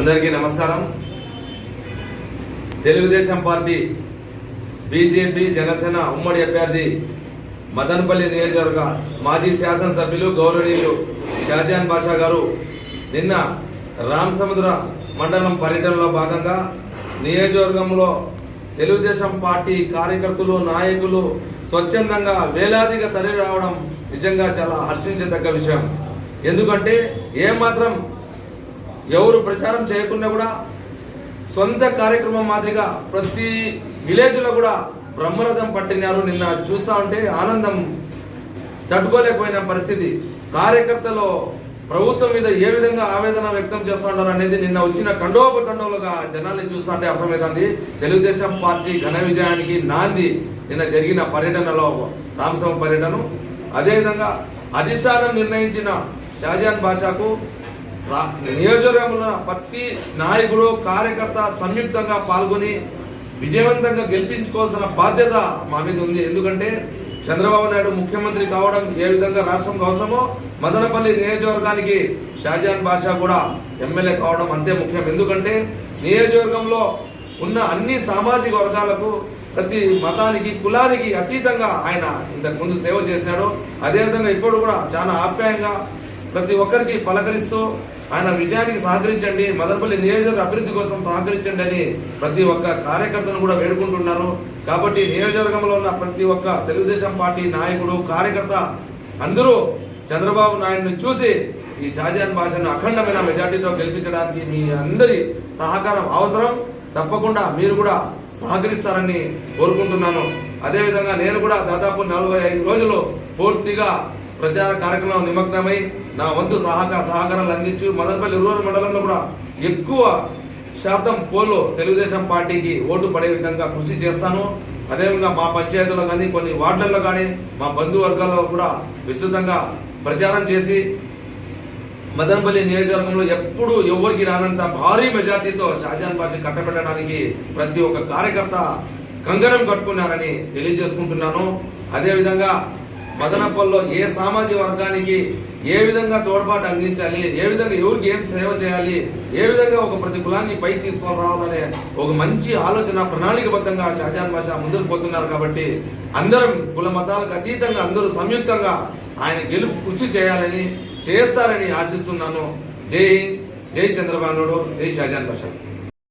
అందరికీ నమస్కారం. Telugu Desam party BJP Janasena ఉమ్మడి అభ్యర్థి మదనపల్లి నియోజకవర్గ మాజీ శాసనసభ్యులు గౌరవనీయులు షాజాన్ బాషా గారు నిన్న రామసముద్ర మండలం పర్యటనలో భాగంగా నియోజకవర్గంలో తెలుగుదేశం పార్టీ కార్యకర్తలు నాయకులు స్వచ్ఛందంగా వేలాదిగా తరలి రావడం నిజంగా చాలా హర్షించదగ్గ విషయం. ఎందుకంటే ఏమాత్రం ఎవరు ప్రచారం చేయకుండా కూడా సొంత కార్యక్రమం మాదిరిగా ప్రతి విలేజ్లో కూడా బ్రహ్మరథం పట్టినారు. నిన్న చూస్తా ఉంటే ఆనందం తట్టుకోలేకపోయిన పరిస్థితి. కార్యకర్తలో ప్రభుత్వం మీద ఏ విధంగా ఆవేదన వ్యక్తం చేస్తున్నారు అనేది నిన్న వచ్చిన కండోపకండోలుగా జనాల్ని చూస్తుంటే అర్థమవుతుంది. తెలుగుదేశం పార్టీ ఘన విజయానికి నాంది నిన్న జరిగిన పర్యటనలో రామస్వామి పర్యటన అదేవిధంగా అధిష్టానం నిర్ణయించిన షాజాన్ భాషాకు నియోజకవర్గంలో ప్రతి నాయకుడు కార్యకర్త సంయుక్తంగా పాల్గొని విజయవంతంగా గెలిపించుకోవాల్సిన బాధ్యత మా మీద ఉంది. ఎందుకంటే చంద్రబాబు నాయుడు ముఖ్యమంత్రి కావడం ఏ విధంగా రాష్ట్రం అవసరమో మదనపల్లి నియోజకవర్గానికి షాజాన్ బాషా కూడా ఎమ్మెల్యే కావడం అంతే ముఖ్యం. ఎందుకంటే నియోజకవర్గంలో ఉన్న అన్ని సామాజిక వర్గాలకు ప్రతి మతానికి కులానికి అతీతంగా ఆయన ఇంతకు ముందు సేవ చేశాడు. అదేవిధంగా ఇప్పుడు కూడా చాలా ఆప్యాయంగా ప్రతి ఒక్కరికి పలకరిస్తూ ఆయన విజయానికి సహకరించండి మదనపల్లి నియోజకవర్గ అభివృద్ధి కోసం సహకరించండి అని ప్రతి ఒక్క కార్యకర్తను కూడా వేడుకుంటున్నారు. కాబట్టి నియోజకవర్గంలో ఉన్న ప్రతి ఒక్క తెలుగుదేశం పార్టీ నాయకుడు కార్యకర్త అందరూ చంద్రబాబు నాయుడిని చూసి ఈ షాజాన్ భాషను అఖండమైన మెజార్టీతో గెలిపించడానికి మీ అందరి సహకారం అవసరం. తప్పకుండా మీరు కూడా సహకరిస్తారని కోరుకుంటున్నాను. అదేవిధంగా నేను కూడా దాదాపు నలభై ఐదు రోజులు పూర్తిగా ప్రచార కార్యక్రమం నిమగ్నమై నా వంతు సహకార సహకారాలు అందించు. మదనపల్లి రూరల్ మండలంలో కూడా ఎక్కువ శాతం పోలు తెలుగుదేశం పార్టీకి ఓటు పడే విధంగా కృషి చేస్తాను. అదేవిధంగా మా పంచాయతీలో కానీ కొన్ని వార్డులలో కానీ మా బంధువర్గాల్లో కూడా విస్తృతంగా ప్రచారం చేసి మదనపల్లి నియోజకవర్గంలో ఎప్పుడు ఎవరికి రానంత భారీ మెజార్టీతో షాజాన్ భాష కట్టబెట్టడానికి ప్రతి ఒక్క కార్యకర్త కంగరం కట్టుకున్నారని తెలియజేసుకుంటున్నాను. అదేవిధంగా మదనపల్లిలో ఏ సామాజిక వర్గానికి ఏ విధంగా తోడ్పాటు అందించాలి? ఏ విధంగా ఎవరికి ఏం సేవ చేయాలి? ఏ విధంగా ఒక ప్రతి కులాన్ని పైకి తీసుకొని రావాలనే ఒక మంచి ఆలోచన ప్రణాళికబద్ధంగా షాజాన్ భాష ముందుకు పోతున్నారు కాబట్టి అందరం కుల మతాలకు అతీతంగా అందరూ సంయుక్తంగా ఆయన గెలుపు కృషి చేయాలని చేస్తారని ఆశిస్తున్నాను. జై జై చంద్రబాబు జై షాజాన్ భాష